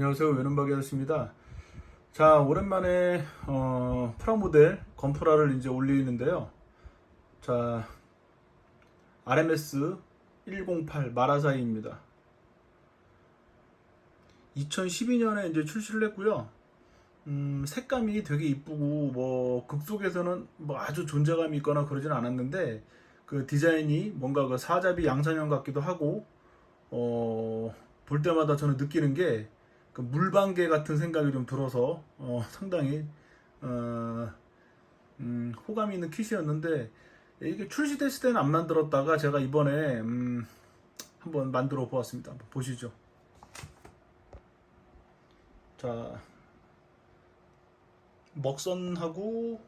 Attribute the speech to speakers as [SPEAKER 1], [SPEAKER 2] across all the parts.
[SPEAKER 1] 안녕하세요 외눈박이었습니다. 자 오랜만에 어, 프라모델 건프라를 이제 올리는데요. 자 RMS 108 마라사이입니다. 2012년에 이제 출시를 했고요. 음, 색감이 되게 이쁘고 뭐 극속에서는 뭐 아주 존재감이 있거나 그러진 않았는데 그 디자인이 뭔가 그 사자비 양산형 같기도 하고 어, 볼 때마다 저는 느끼는 게 그 물방개 같은 생각이 좀 들어서 어, 상당히 어, 음, 호감이 있는 킷이었는데 이게 출시됐을 때는 안 만들었다가 제가 이번에 음, 한번 만들어 보았습니다. 한번 보시죠. 자 먹선하고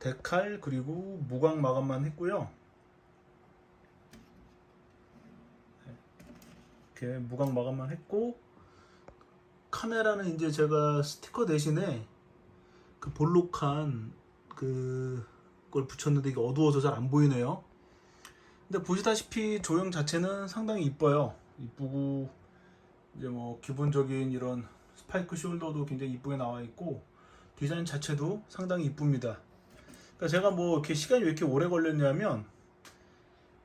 [SPEAKER 1] 데칼 그리고 무광 마감만 했고요. 이렇게 무광 마감만 했고 카메라는 이제 제가 스티커 대신에 그 볼록한 그걸 붙였는데 이게 어두워서 잘 안 보이네요. 근데 보시다시피 조형 자체는 상당히 이뻐요. 이쁘고 이제 뭐 기본적인 이런 스파이크 숄더도 굉장히 이쁘게 나와 있고 디자인 자체도 상당히 이쁩니다. 그러니까 제가 뭐 이렇게 시간이 왜 이렇게 오래 걸렸냐면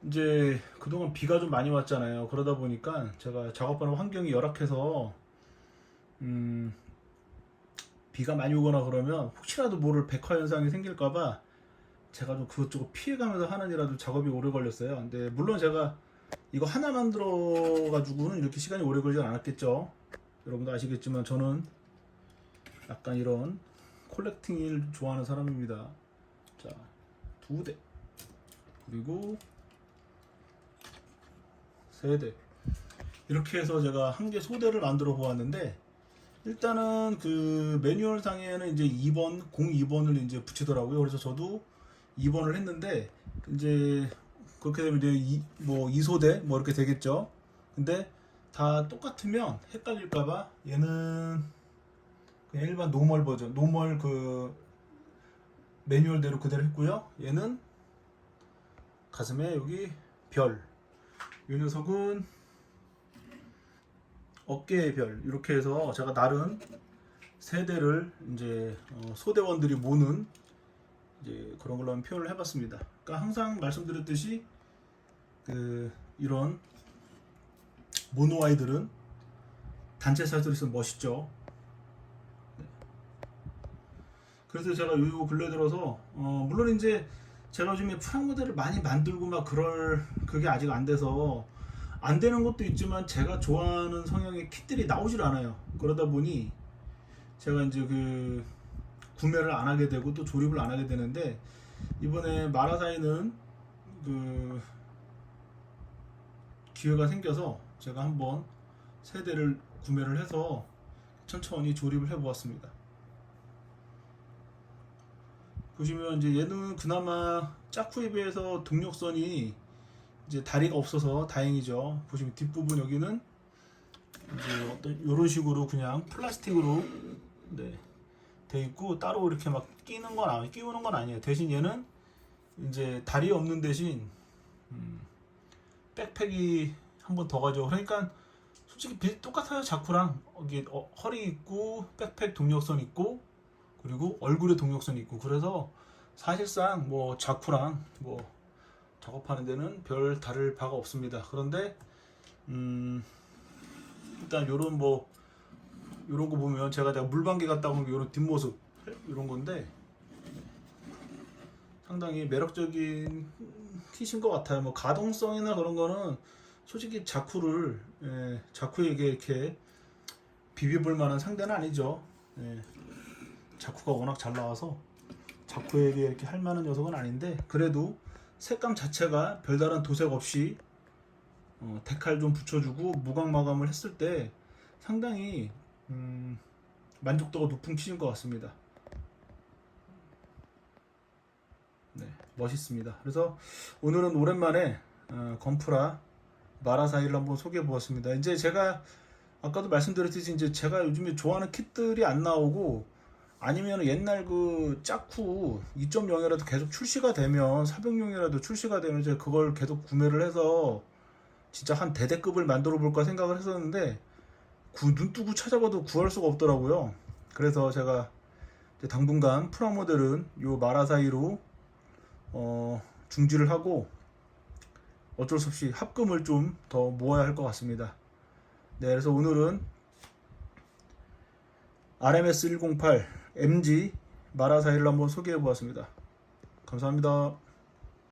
[SPEAKER 1] 이제 그동안 비가 좀 많이 왔잖아요. 그러다 보니까 제가 작업하는 환경이 열악해서 음 비가 많이 오거나 그러면 혹시라도 모를 백화 현상이 생길까봐 제가 좀 그것저것 피해가면서 하는 이라도 작업이 오래 걸렸어요. 근데 물론 제가 이거 하나 만들어 가지고는 이렇게 시간이 오래 걸리진 않았겠죠. 여러분도 아시겠지만 저는 약간 이런 콜렉팅을 좋아하는 사람입니다. 자, 두 대. 그리고 세 대. 이렇게 해서 제가 한 개 소대를 만들어 보았는데 일단은 그 매뉴얼 상에는 이제 2번, 02번을 이제 붙이더라고요. 그래서 저도 2번을 했는데 이제 그렇게 되면 이제 이, 뭐 2소대 뭐 이렇게 되겠죠. 근데 다 똑같으면 헷갈릴까봐 얘는 그냥 일반 노멀 버전, 노멀 그 매뉴얼대로 그대로 했고요. 얘는 가슴에 여기 별. 이 녀석은 어깨의 별. 이렇게 해서 제가 나름 세대를 이제 어, 소대원들이 모는 이제 그런 걸로 한번 표현을 해봤습니다. 그러니까 항상 말씀드렸듯이 그 이런 모노 아이들은 단체 사진으로 있으면 멋있죠. 네. 그래서 제가 요 근래 들어서 어 물론 이제 제가 요즘에 프라모델을 많이 만들고 막 그럴 그게 아직 안 돼서 안 되는 것도 있지만 제가 좋아하는 성향의 kit들이 나오질 않아요. 그러다 보니 제가 이제 그 구매를 안 하게 되고 또 조립을 안 하게 되는데 이번에 마라사이는 그 기회가 생겨서 제가 한번 세 대를 구매를 해서 천천히 조립을 해 보았습니다. 보시면 이제 얘는 그나마 짜쿠에 비해서 동력선이 이제 다리가 없어서 다행이죠. 보시면 뒷부분 여기는 이제 어떤 이런 식으로 그냥 플라스틱으로 네, 돼 있고 따로 이렇게 막 끼는 건 아니, 끼우는 건 아니에요. 대신 얘는 이제 다리 없는 대신 음, 백팩이 한 번 더 가죠. 그러니까 솔직히 비- 똑같아요. 자쿠랑 여기 어, 허리 있고 백팩 동력선 있고 그리고 얼굴에 동력선 있고 그래서 사실상 뭐 자쿠랑 뭐 작업하는 데는 별 다를 바가 없습니다. 그런데 음 일단 요런 뭐 요런 거 보면 제가 내가 물방개 갔다 온 요런 뒷모습 요런 건데 상당히 매력적인 킷인 것 같아요. 뭐 가동성이나 그런 거는 솔직히 자쿠를 예, 자쿠에게 이렇게 비벼볼 만한 상대는 아니죠. 예, 자쿠가 워낙 잘 나와서 자쿠에게 이렇게 할 만한 녀석은 아닌데 그래도 색감 자체가 별다른 도색 없이 어, 데칼 좀 붙여주고 무광 마감을 했을 때 상당히 음, 만족도가 높은 kit인 것 같습니다. 네, 멋있습니다. 그래서 오늘은 오랜만에 어, 건프라 마라사이를 한번 소개해 보았습니다. 이제 제가 아까도 말씀드렸듯이 이제 제가 요즘에 좋아하는 kit들이 안 나오고 아니면 옛날 그 짜쿠 2.0이라도 계속 출시가 되면 400용이라도 출시가 되면 이제 그걸 계속 구매를 해서 진짜 한 대대급을 만들어 볼까 생각을 했었는데 구, 눈 뜨고 찾아봐도 구할 수가 없더라고요. 그래서 제가 당분간 프라모델은 요 마라 사이로 어, 중지를 하고 어쩔 수 없이 합금을 좀 더 모아야 할 것 같습니다. 네, 그래서 오늘은 RMS 108 MG 마라 사이를 한번 소개해 보았습니다. 감사합니다.